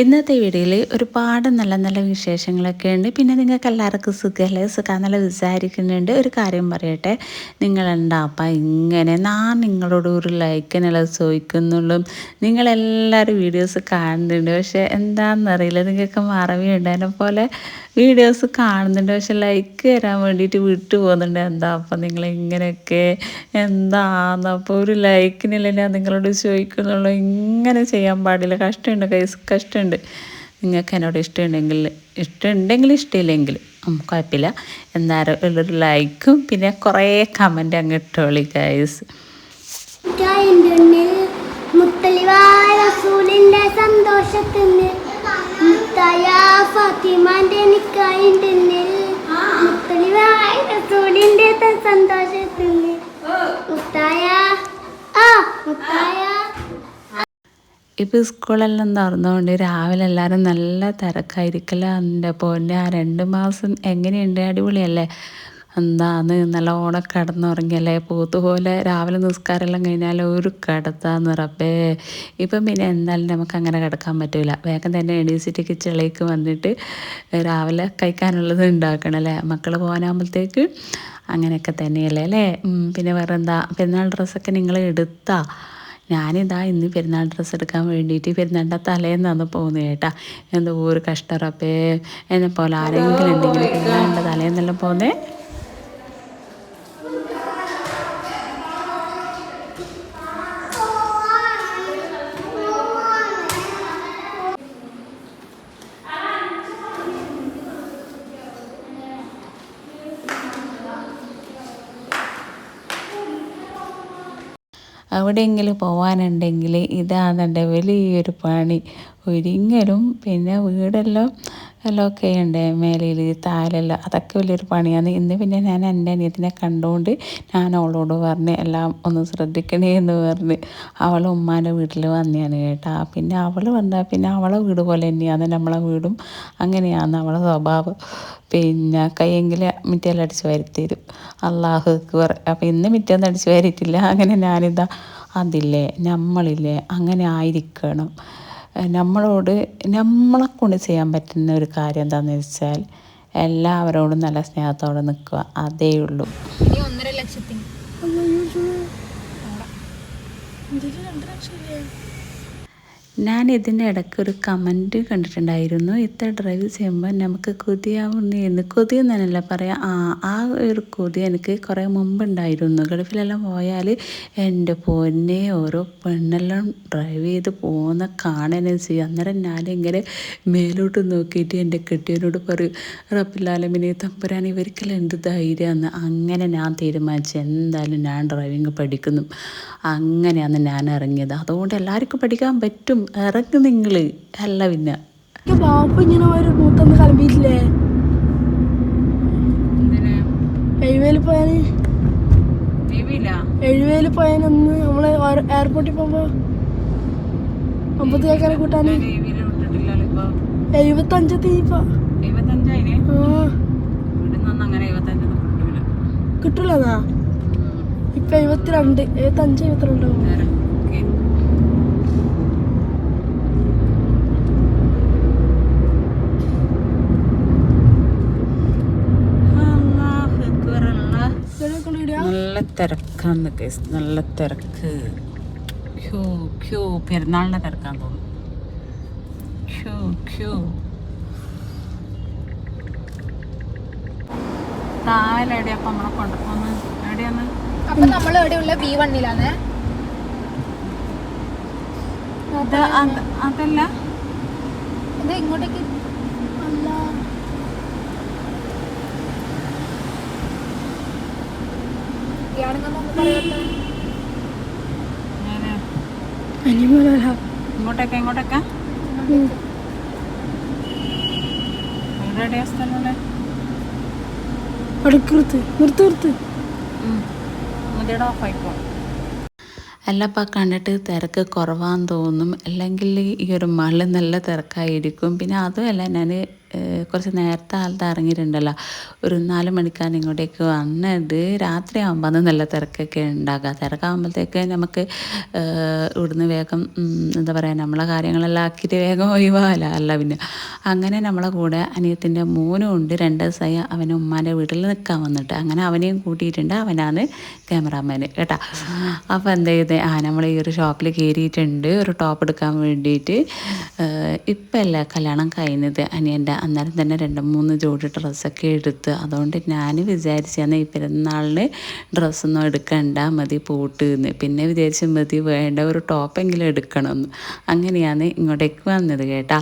ഇന്നത്തെ വീഡിയോയിൽ ഒരുപാട് നല്ല നല്ല വിശേഷങ്ങളൊക്കെ ഉണ്ട്. പിന്നെ നിങ്ങൾക്ക് എല്ലാവർക്കും സുഖമല്ലേ സുഖമെന്നുള്ള വിചാരിക്കുന്നുണ്ട്. ഒരു കാര്യം പറയട്ടെ. നിങ്ങളെന്താ? അപ്പം ഇങ്ങനെ ഞാൻ നിങ്ങളോട് ഒരു ലൈക്കിനുള്ള ചോദിക്കുന്നുള്ളൂ. നിങ്ങളെല്ലാവരും വീഡിയോസ് കാണുന്നുണ്ട്. പക്ഷേ എന്താണെന്നറിയില്ല നിങ്ങൾക്ക് മറവി ഉണ്ടായതിനെ പോലെ വീഡിയോസ് കാണുന്നുണ്ട്. പക്ഷെ ലൈക്ക് തരാൻ വേണ്ടിയിട്ട് വിട്ടു പോകുന്നുണ്ട്. എന്താ അപ്പം നിങ്ങൾ ഇങ്ങനെയൊക്കെ എന്താന്നപ്പോൾ ഒരു ലൈക്കിനില്ല ഞാൻ നിങ്ങളോട് ചോദിക്കുന്നുള്ളൂ. ഇങ്ങനെ ചെയ്യാൻ പാടില്ല. കഷ്ടമുണ്ട് കൈസ് കഷ്ടമുണ്ട് നിങ്ങൾക്ക് എന്നോട് ഇഷ്ടമുണ്ടെങ്കിൽ ഇഷ്ടമുണ്ടെങ്കിൽ ഇഷ്ടമില്ലെങ്കിൽ കുഴപ്പമില്ല. എന്നാലും ഉള്ളൊരു ലൈക്കും പിന്നെ കുറേ കമന്റ് അങ്ങ് ഇട്ടോളി ഗൈസ് സന്തോഷത്തിന് റസൂലിന്റെ സന്തോഷത്തിന് മുത്തായ ആ മുത്തായ ഇപ്പോൾ സ്കൂളെല്ലാം തുറന്നുകൊണ്ട് രാവിലെ എല്ലാവരും നല്ല തിരക്കായിരിക്കല എന്റെ പൊന്നെ ആ രണ്ട് മാസം എങ്ങനെയുണ്ട്? അടിപൊളിയല്ലേ? എന്താന്ന് നല്ലോണം കിടന്നുറങ്ങിയല്ലേ? പോത്തുപോലെ രാവിലെ നിസ്കാരമെല്ലാം കഴിഞ്ഞാൽ ഒരു കിടത്താന്ന് റബ്ബേ. ഇപ്പം പിന്നെ എന്തായാലും നമുക്ക് അങ്ങനെ കിടക്കാൻ പറ്റില്ല വേഗം തന്നെ എണീച്ചിട്ട് കിച്ചണിലേക്ക് വന്നിട്ട് രാവിലെ കഴിക്കാനുള്ളത് ഉണ്ടാക്കണം അല്ലേ മക്കൾ പോകാനാകുമ്പോഴത്തേക്ക് അങ്ങനെയൊക്കെ തന്നെയല്ലേ അല്ലേ? പിന്നെ വേറെ എന്താ പെരുന്നാൾ ഡ്രസ്സൊക്കെ നിങ്ങൾ എടുത്താ? ഞാനിതാ ഇന്ന് പെരുന്നാൾ ഡ്രസ്സ് എടുക്കാൻ വേണ്ടിയിട്ട് പെരുന്നാളിന്റെ തലേന്നാണ് പോകുന്നത് കേട്ടാ. എന്തോ ഒരു കഷ്ടറപ്പേ. എന്നെ പോലെ ആരെങ്കിലും ഉണ്ടെങ്കിൽ പെരുന്നാളിന്റെ തലേന്നെല്ലാം പോകുന്നേ എവിടെയെങ്കിലും പോകാനുണ്ടെങ്കിൽ ഇതാണ് എന്റെ വലിയൊരു പണി. ഒരുങ്ങലും പിന്നെ വീടെല്ലാം എല്ലാം ഒക്കെ ഉണ്ട് മേലയിൽ താഴെല്ലാം അതൊക്കെ വലിയൊരു പണിയാണ്. ഇന്ന് പിന്നെ ഞാൻ എന്റെ അനിയത്തിനെ കണ്ടുകൊണ്ട് ഞാൻ അവളോട് പറഞ്ഞ് എല്ലാം ഒന്ന് ശ്രദ്ധിക്കണേ എന്ന് പറഞ്ഞ് അവൾ ഉമ്മാന്റെ വീട്ടിൽ വന്നെയാണ് കേട്ടാ. പിന്നെ അവൾ വന്നാൽ പിന്നെ അവളെ വീട് പോലെ തന്നെയാണ്. നമ്മളെ വീടും അങ്ങനെയാണ്. അവളെ സ്വഭാവം പിന്നെ കയ്യെങ്കിൽ മിറ്റെല്ലാം അടിച്ച് വരുത്തരും. അള്ളാഹു അപ്പം ഇന്ന് മിറ്റൊന്നും അടിച്ച് വരിയിട്ടില്ല. അങ്ങനെ ഞാനിതാ അതില്ലേ നമ്മളില്ലേ അങ്ങനെ ആയിരിക്കണം. നമ്മളോട് നമ്മളെ കൊണ്ട് ചെയ്യാൻ പറ്റുന്ന ഒരു കാര്യം എന്താണെന്ന് വെച്ചാൽ എല്ലാവരോടും നല്ല സ്നേഹത്തോടെ നിൽക്കുക. അതേ ഉള്ളൂ. ഇനി ഒന്നര ലക്ഷത്തിന്. ഞാൻ ഇതിന്റെ ഇടയ്ക്ക് ഒരു കമന്റ് കണ്ടിട്ടുണ്ടായിരുന്നു. ഇത്ര ഡ്രൈവ് ചെയ്യുമ്പോൾ നമുക്ക് കൊതിയാവുന്നു എന്ന്. കൊതി എന്നല്ല പറയാം ആ ആ ഒരു കൊതി എനിക്ക് കുറേ മുമ്പുണ്ടായിരുന്നു. ഗൾഫിലെല്ലാം പോയാൽ എന്റെ പൊന്നെ ഓരോ പെണ്ണെല്ലാം ഡ്രൈവ് ചെയ്ത് പോകുന്ന കാണാനും ചെയ്യും അന്നേരം ഞാനിങ്ങനെ മേലോട്ട് നോക്കിയിട്ട് എന്റെ കെട്ടിയനോട് പറയും റബ്ബിലാലമിനെ തമ്പുരാൻ ഇവർക്കെല്ലാം എന്ത് ധൈര്യമാണ് അങ്ങനെ ഞാൻ തീരുമാനിച്ചു. എന്തായാലും ഞാൻ ഡ്രൈവിങ് പഠിക്കുന്നു. അങ്ങനെയാണ് ഞാൻ ഇറങ്ങിയത്. അതുകൊണ്ട് എല്ലാവർക്കും പഠിക്കാൻ പറ്റും. ഇറങ്ങി നിങ്ങൾ അല്ല പിന്നെ. ബാപ്പ ഇങ്ങനെ ഒരു മൂത്തന്ന് കളിപ്പിച്ചില്ലേ എഴുവേൽ പോയാന് എഴുവേൽ പോയാലൊന്ന് നമ്മൾ എയർപോർട്ടിൽ പോകുമ്പോ അമ്പത് കേക്കാരെ കൂട്ടാന്. എഴുപത്തഞ്ചത്തി ഇപ്പൊ. കിട്ടൂലെന്നാ? ഇപ്പൊ എഴുപത്തിരണ്ട് എഴുപത്തി അഞ്ച് എഴുപത്തിരണ്ടോ നല്ല തിരക്കാന്ന് കേസ് നല്ല തിരക്ക്. ക്യൂ ക്യൂ പെരുന്നാളിന്റെ തിരക്കാൻ തോന്നുന്നു ക്യൂ ക്യൂ താഴെ എവിടെയപ്പം നമ്മളെ കൊണ്ടുപോകുന്നത് എവിടെയാണ്? അപ്പൊ നമ്മൾ എവിടെയുള്ള ബി വണ്ണിലാണ് അത് അത് അതല്ല. ഇത് ഇങ്ങോട്ടേക്ക്. അല്ല. ഇങ്ങോട്ടേക്ക് ഇങ്ങോട്ടേക്കാ. എവിടെയാ സ്ഥലമുള്ളത് അടുക്കടുത്ത് നിർത്ത് നിർത്ത് മതിയുടെ ഓഫായിപ്പോ അല്ലപ്പോൾ കണ്ടിട്ട് തിരക്ക് കുറവാന്ന് തോന്നും. അല്ലെങ്കിൽ ഈ ഒരു മഴ നല്ല തിരക്കായിരിക്കും. പിന്നെ അതുമല്ല ഞാൻ കുറച്ച് നേരത്തെ കാലത്ത് ഇറങ്ങിയിട്ടുണ്ടല്ലോ. ഒരു നാല് മണിക്കാണ് ഇങ്ങോട്ടേക്ക് വന്നത്. രാത്രി ആകുമ്പോൾ അന്ന് നല്ല തിരക്കൊക്കെ ഉണ്ടാകുക തിരക്കാകുമ്പോഴത്തേക്ക് നമുക്ക് ഇവിടുന്ന് വേഗം എന്താ പറയുക നമ്മളെ കാര്യങ്ങളെല്ലാം ആക്കിയിട്ട് വേഗം ഒഴിവാകല അല്ല പിന്നെ അങ്ങനെ നമ്മളെ കൂടെ അനിയത്തിന്റെ മോനും ഉണ്ട്. രണ്ട് ദിവസമായി അവൻ ഉമ്മാന്റെ വീട്ടിൽ നിൽക്കാൻ വന്നിട്ട്. അങ്ങനെ അവനെയും കൂട്ടിയിട്ടുണ്ട്. അവനാണ് ക്യാമറാമാൻ കേട്ടോ? അപ്പോൾ എന്താ ചെയ്ത്? ആ നമ്മൾ ഈ ഒരു ഷോപ്പിൽ കയറിയിട്ടുണ്ട് ഒരു ടോപ്പ് എടുക്കാൻ വേണ്ടിയിട്ട്. ഇപ്പം അല്ല കല്യാണം കഴിഞ്ഞത് അനിയന്റെ അന്നേരം തന്നെ രണ്ട് മൂന്ന് ജോഡി ഡ്രസ്സൊക്കെ എടുത്ത് അതുകൊണ്ട് ഞാൻ വിചാരിച്ചാണ് ഈ പെരുന്നാളിന് ഡ്രസ്സൊന്നും എടുക്കണ്ട മതി പൂട്ട് എന്ന് പിന്നെ വിചാരിച്ച മതി വേണ്ട ഒരു ടോപ്പെങ്കിലും എടുക്കണമെന്ന്. അങ്ങനെയാണ് ഇങ്ങോട്ടേക്ക് വന്നത് കേട്ടാ.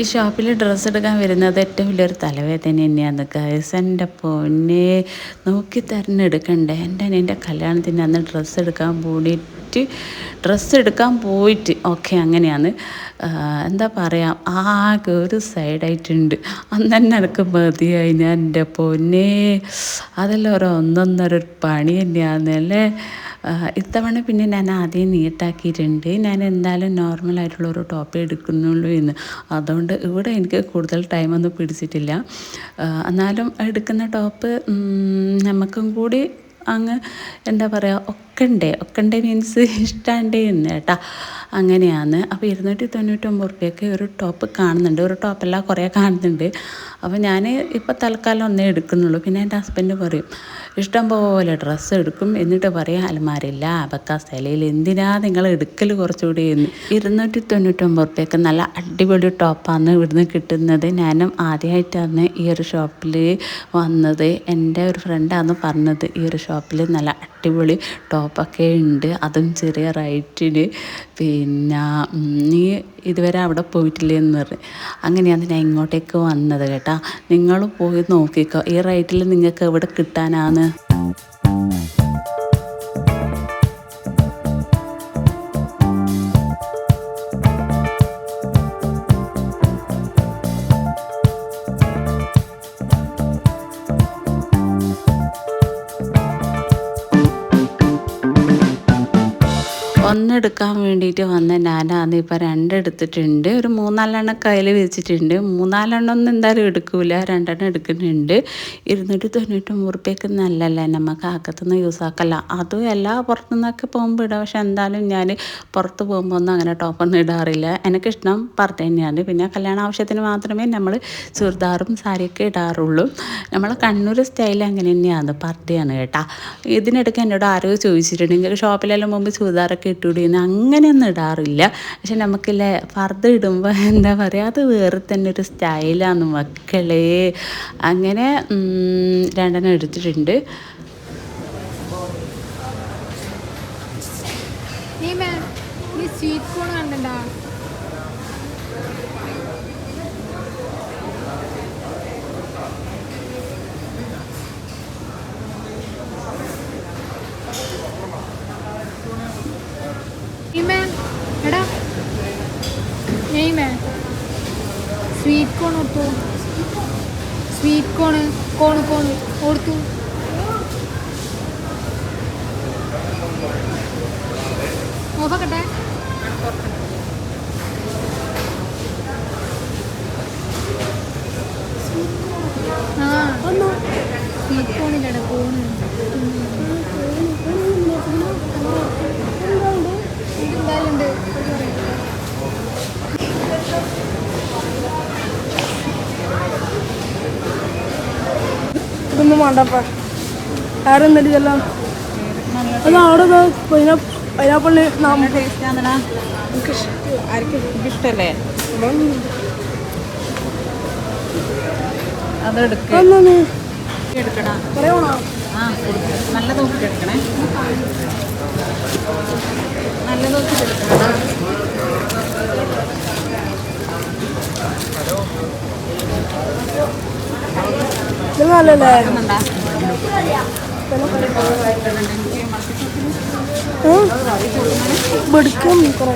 ഈ ഷോപ്പിൽ ഡ്രസ്സ് എടുക്കാൻ വരുന്നത് ഏറ്റവും വലിയൊരു തലവേദന തന്നെയാണ് ഗൈസ് എന്റെ പൊന്നെ നോക്കി തെരഞ്ഞെടുക്കണ്ടേ എന്റെ എന്റെ കല്യാണത്തിന് അന്ന് ഡ്രസ്സ് എടുക്കാൻ പോയിട്ട് ഡ്രസ്സ് എടുക്കാൻ പോയിട്ട് ഓക്കെ അങ്ങനെയാണ്. എന്താ പറയുക ആകെ ഒരു സൈഡായിട്ടുണ്ട് അന്ന് തന്നെ എനിക്ക് മതിയായി ഞാൻ എന്റെ പൊന്നെ. അതെല്ലാം ഒരു ഒന്നൊന്നര പണി തന്നെയാണെന്നല്ലേ ഇത്തവണ പിന്നെ ഞാൻ ആദ്യം നീട്ടാക്കിയിട്ടുണ്ട്. ഞാൻ എന്തായാലും നോർമലായിട്ടുള്ള ഒരു ടോപ്പ് എടുക്കുന്നുള്ളൂ എന്ന്. അതുകൊണ്ട് ഇവിടെ എനിക്ക് കൂടുതൽ ടൈമൊന്നും പിടിച്ചിട്ടില്ല. എന്നാലും എടുക്കുന്ന ടോപ്പ് നമുക്കും കൂടി അങ്ങ് എന്താ പറയുക ഒക്കണ്ടേ? ഒക്കണ്ടേ മീൻസ് ഇഷ്ടാണ്ടേ എന്ന് കേട്ടാ. അങ്ങനെയാണ്. അപ്പോൾ ഇരുന്നൂറ്റി തൊണ്ണൂറ്റൊമ്പത് റുപ്യക്ക് ഒരു ടോപ്പ് കാണുന്നുണ്ട്. ഒരു ടോപ്പല്ല കുറേ കാണുന്നുണ്ട്. അപ്പോൾ ഞാൻ ഇപ്പോൾ തൽക്കാലം ഒന്നേ എടുക്കുന്നുള്ളൂ. പിന്നെ എന്റെ ഹസ്ബൻഡ് പറയും ഇഷ്ടം പോലെ ഡ്രസ്സ് എടുക്കും. എന്നിട്ട് പറയും അലമാരില്ല സ്ഥലയിൽ എന്തിനാ നിങ്ങൾ എടുക്കൽ കുറച്ചുകൂടി? എന്ന്. ഇരുന്നൂറ്റി തൊണ്ണൂറ്റൊമ്പത് റുപ്യക്ക് നല്ല അടിപൊളി ടോപ്പാണ് ഇവിടുന്ന് കിട്ടുന്നത്. ഞാനും ആദ്യമായിട്ടാണ് ഈ ഒരു ഷോപ്പിൽ വന്നത്. എന്റെ ഒരു ഫ്രണ്ടാണ് പറഞ്ഞത് ഈ ഒരു ഷോപ്പിൽ നല്ല അടിപൊളി ടോപ്പൊക്കെ ഉണ്ട്. അതും ചെറിയ റൈറ്റിന് പിന്നെ നീ ഇതുവരെ അവിടെ പോയിട്ടില്ലേ എന്ന് പറഞ്ഞു അങ്ങനെയാണ് ഞാൻ ഇങ്ങോട്ടേക്ക് വന്നത് കേട്ടോ. നിങ്ങൾ പോയി നോക്കിക്കോ. ഈ റൈറ്റിൽ നിങ്ങൾക്ക് എവിടെ കിട്ടാനാണ്? ഒന്നെടുക്കാൻ വേണ്ടിയിട്ട് വന്ന ഞാനാന്ന് ഇപ്പോൾ രണ്ടെടുത്തിട്ടുണ്ട് ഒരു മൂന്നാലെണ്ണം കയ്യിൽ വെച്ചിട്ടുണ്ട്. മൂന്നാലെണ്ണം ഒന്നും എന്തായാലും എടുക്കൂല. രണ്ടെണ്ണം എടുക്കുന്നുണ്ട്. ഇരുന്നൂറ്റി തൊണ്ണൂറ്റൊമ്പത് റുപ്യക്ക് നല്ലല്ലേ നമുക്ക് അകത്തുനിന്ന് യൂസ് ആക്കല്ല. അതും എല്ലാ പുറത്തു നിന്നൊക്കെ പോകുമ്പോൾ ഇടാം. പക്ഷെ എന്തായാലും ഞാൻ പുറത്ത് പോകുമ്പോൾ ഒന്നും അങ്ങനെ ടോപ്പൊന്നും ഇടാറില്ല. എനിക്കിഷ്ടം പർദ്ദ തന്നെയാണ്. പിന്നെ കല്യാണ ആവശ്യത്തിന് മാത്രമേ നമ്മൾ ചുരിദാറും സാരിയൊക്കെ ഇടാറുള്ളൂ. നമ്മൾ കണ്ണൂർ സ്റ്റൈൽ അങ്ങനെ തന്നെയാണ്. പർദ്ദയാണ് കേട്ടോ. ഇതിനിടയ്ക്ക് എന്നോട് ആരോ ചോദിച്ചിട്ടുണ്ട്. ഷോപ്പിലെല്ലാം മുമ്പ് ചുരിദാറൊക്കെ ഇട്ടുകൂടിയെന്ന് അങ്ങനെയൊന്നും ഇടാറില്ല. പക്ഷെ നമുക്കില്ലേ ഫർദ് ഇടുമ്പോൾ എന്താ പറയുക അത് വേറെ തന്നെ ഒരു സ്റ്റൈലാണ് മക്കളെ. അങ്ങനെ രണ്ടെണ്ണം എടുത്തിട്ടുണ്ട്. നീ സ്വീറ്റ് കോൺ കണ്ടണ്ടാ? സ്വീറ്റ് കോണ് കോണ് കോണ് ഓർത്തു നോക്കട്ടെ ആ സ്വീറ്റ് കോണില്ലടാ കോണ് എന്തായാലും ഉണ്ട് ഇതൊന്നും വേണ്ടപ്പ. ആരും എന്നിട്ട് ഇതെല്ലാം? അത് അവിടെ പൈനാപ്പിളിന് നമുക്ക് ഇഷ്ടല്ലേ? അതെടുക്കണം ഒന്നു പറയണോ? ആ നല്ല നോക്കി എടുക്കണേ. നല്ല നോക്കി എടുക്കണം ഇത് നല്ലല്ലേ എന്താ പിന്നെ വെടുക്കും കുറെ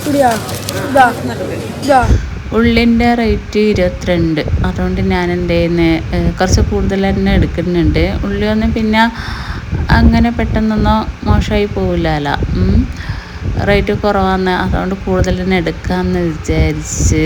ഇവിടെയാ ഇതാ. ഇതാ. ഉള്ളിന്റെ റേറ്റ് ഇരുപത്തിരണ്ട്. അതുകൊണ്ട് ഞാൻ കയ്യിന്ന് കുറച്ച് കൂടുതൽ തന്നെ എടുക്കുന്നുണ്ട്. ഉള്ളിയൊന്നും പിന്നെ അങ്ങനെ പെട്ടെന്നൊന്നും മോശമായി പോവില്ലല്ലോ. റേറ്റ് കുറവാന്ന്. അതുകൊണ്ട് കൂടുതൽ തന്നെ എടുക്കാമെന്ന് വിചാരിച്ച്.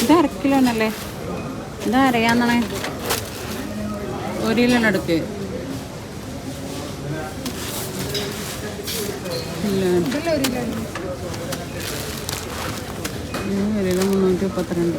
ഇത് അര കിലോ ആണല്ലേ ഇത് അറിയാന്നാണ് ഒരു കിലോ എടുക്ക് ഒരു കിലോ മുന്നൂറ്റി മുപ്പത്തിരണ്ട്.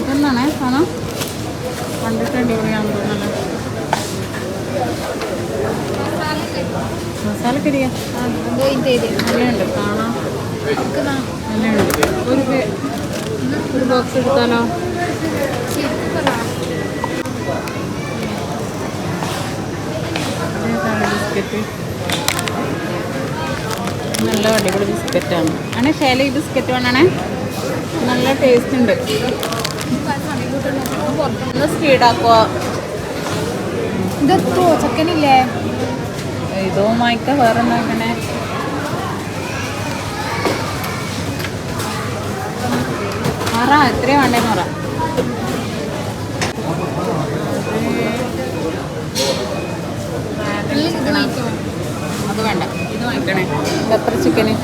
ഇതെന്നാണേ സാധനം? കണ്ടിട്ട് അടിപൊളിയാണെന്ന് ഇതിന്റെ ഇത് നല്ലതുണ്ട് കാണാം. നല്ലതുണ്ട് ഒരു ഒരു ബോക്സ് എടുത്താലോ? ബിസ്ക്കറ്റ്. നല്ല അടിപൊളി ബിസ്ക്കറ്റാണ്. ആണ് ശൈല ഈ ബിസ്ക്കറ്റ് വേണേ നല്ല ടേസ്റ്റ് ഉണ്ട്. പുറത്തുനിന്ന് സ്പീഡാക്കുമോ ഇതെത്തോ ചക്കനില്ലേ? ഇതോ മായ്ക്ക വേറെ നോക്കണേ പറ എത്രയാ വേണ്ടേന്ന് പറ ഇത് വാങ്ങിക്കോ അത് വേണ്ട. ഇത് വാങ്ങിക്കണേ. എത്ര ചിക്കന്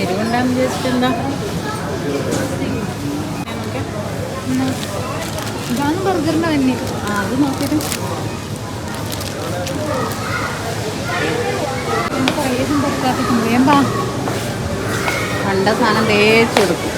എരിവുണ്ടാന്ന് വിചാരിച്ചിട്ട് എന്താ? ഇതാണ് ബർഗറിന്റെ തന്നെ ആ അത് നോക്കിയിട്ട്. കുറേ സംഭവം വേമ്പാ കണ്ട സാധനം തേച്ചെടുക്കും